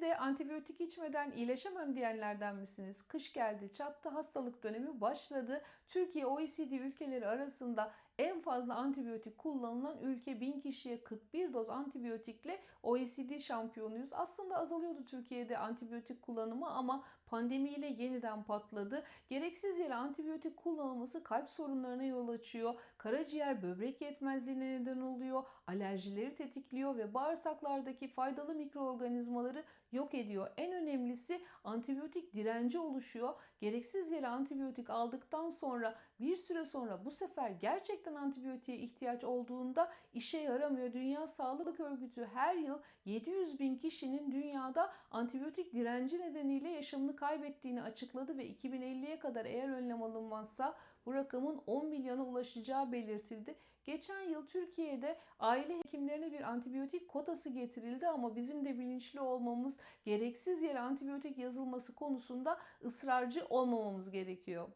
De antibiyotik içmeden iyileşemem diyenlerden misiniz? Kış geldi, çattı, hastalık dönemi başladı. Türkiye OECD ülkeleri arasında en fazla antibiyotik kullanılan ülke 1000 kişiye 41 doz antibiyotikle OECD şampiyonuyuz. Aslında azalıyordu Türkiye'de antibiyotik kullanımı ama pandemiyle yeniden patladı. Gereksiz yere antibiyotik kullanılması kalp sorunlarına yol açıyor. Karaciğer böbrek yetmezliğine neden oluyor. Alerjileri tetikliyor ve bağırsaklardaki faydalı mikroorganizmaları yok ediyor. En önemlisi antibiyotik direnci oluşuyor. Gereksiz yere antibiyotik aldıktan sonra bir süre sonra bu sefer gerçekten antibiyotiğe ihtiyaç olduğunda işe yaramıyor. Dünya Sağlık Örgütü her yıl 700 bin kişinin dünyada antibiyotik direnci nedeniyle yaşamını kaybettiğini açıkladı ve 2050'ye kadar eğer önlem alınmazsa bu rakamın 10 milyona ulaşacağı belirtildi. Geçen yıl Türkiye'de aile hekimlerine bir antibiyotik kotası getirildi ama bizim de bilinçli olmamız, gereksiz yere antibiyotik yazılması konusunda ısrarcı olmamamız gerekiyor.